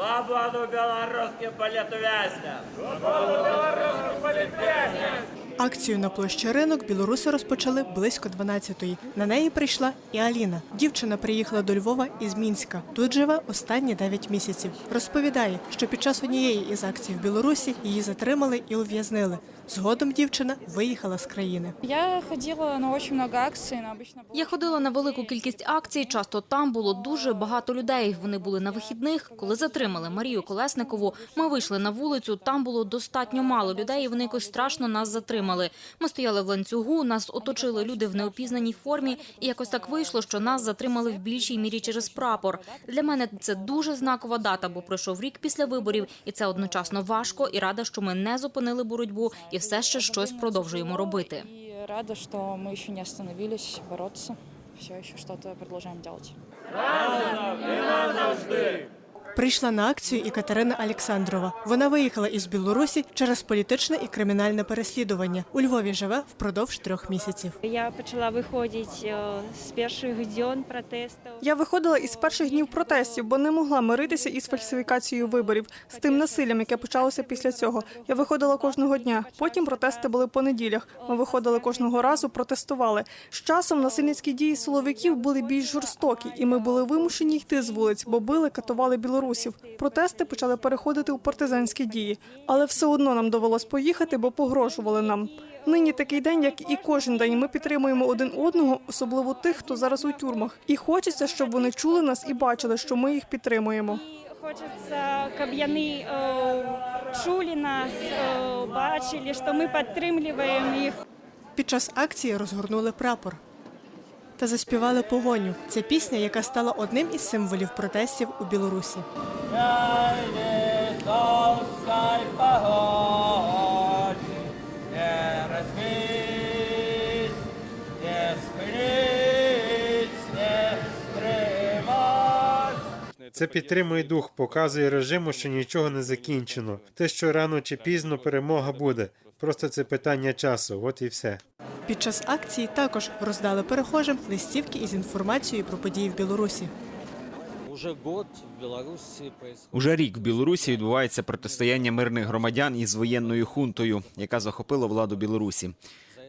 Свободу белорусским політв'язням! Акцію на площі ринок білоруси розпочали близько 12-ї. На неї прийшла і Аліна. Дівчина приїхала до Львова із Мінська. Тут живе останні 9 місяців. Розповідає, що під час однієї із акцій в Білорусі її затримали і ув'язнили. Згодом дівчина виїхала з країни. Я ходила на очень много акций, на обычно было Я ходила на велику кількість акцій. Часто там було дуже багато людей. Вони були на вихідних. Коли затримали Марію Колесникову, ми вийшли на вулицю. Там було достатньо мало людей. і Вони якось страшно нас затримали. Ми стояли в ланцюгу, нас оточили люди в неопізнаній формі, і якось так вийшло, що нас затримали в більшій мірі через прапор. Для мене це дуже знакова дата, бо пройшов рік після виборів, і це одночасно важко. І рада, що ми не зупинили боротьбу і все ще щось продовжуємо робити. Рада, что мы еще не остановились бороться. Все еще что-то продолжаем делать. Прийшла на акцію і Катерина Олександрова. Вона виїхала із Білорусі через політичне і кримінальне переслідування. У Львові живе впродовж трьох місяців. Я почала виходити е, з перших днів протесту. Я виходила із перших днів протестів, бо не могла миритися із фальсифікацією виборів, з тим насиллям, яке почалося після цього. Я виходила кожного дня. Потім протести були по неділях. Ми виходили кожного разу, протестували. З часом насильницькі дії силовиків були більш жорстокі, і ми були вимушені йти з вулиць, бо били, катували білорусів. Протести почали переходити у партизанські дії, але все одно нам довелось поїхати, бо погрожували нам. Нині такий день, як і кожен день. Ми підтримуємо один одного, особливо тих, хто зараз у тюрмах. І хочеться, щоб вони чули нас і бачили, що ми їх підтримуємо. Хочеться, щоб вони е, чули нас, е, бачили, що ми підтримуємо їх. Під час акції розгорнули прапор та заспівали погоню. Це пісня, яка стала одним із символів протестів у Білорусі. Це підтримує дух, показує режиму, що нічого не закінчено. Те, що рано чи пізно перемога буде. Просто це питання часу. От і все. Під час акції також роздали перехожим листівки із інформацією про події в Білорусі. Уже рік в Білорусі відбувається протистояння мирних громадян із воєнною хунтою, яка захопила владу Білорусі.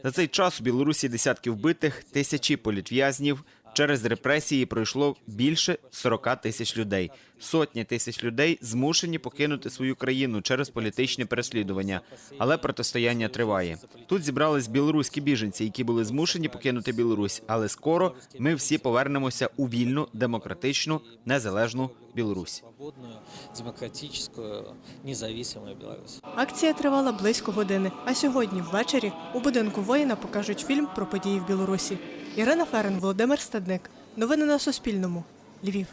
За цей час у Білорусі десятки вбитих, тисячі політв'язнів. Через репресії пройшло більше 40 тисяч людей. Сотні тисяч людей змушені покинути свою країну через політичні переслідування. Але протистояння триває. Тут зібрались білоруські біженці, які були змушені покинути Білорусь. Але скоро ми всі повернемося у вільну, демократичну, незалежну Білорусь. Свободную, демократическую, независимую Беларусь. Акція тривала близько години. А сьогодні, ввечері, у будинку воїна покажуть фільм про події в Білорусі. Ірина Ферен, Володимир Стадник. Новини на Суспільному. Львів.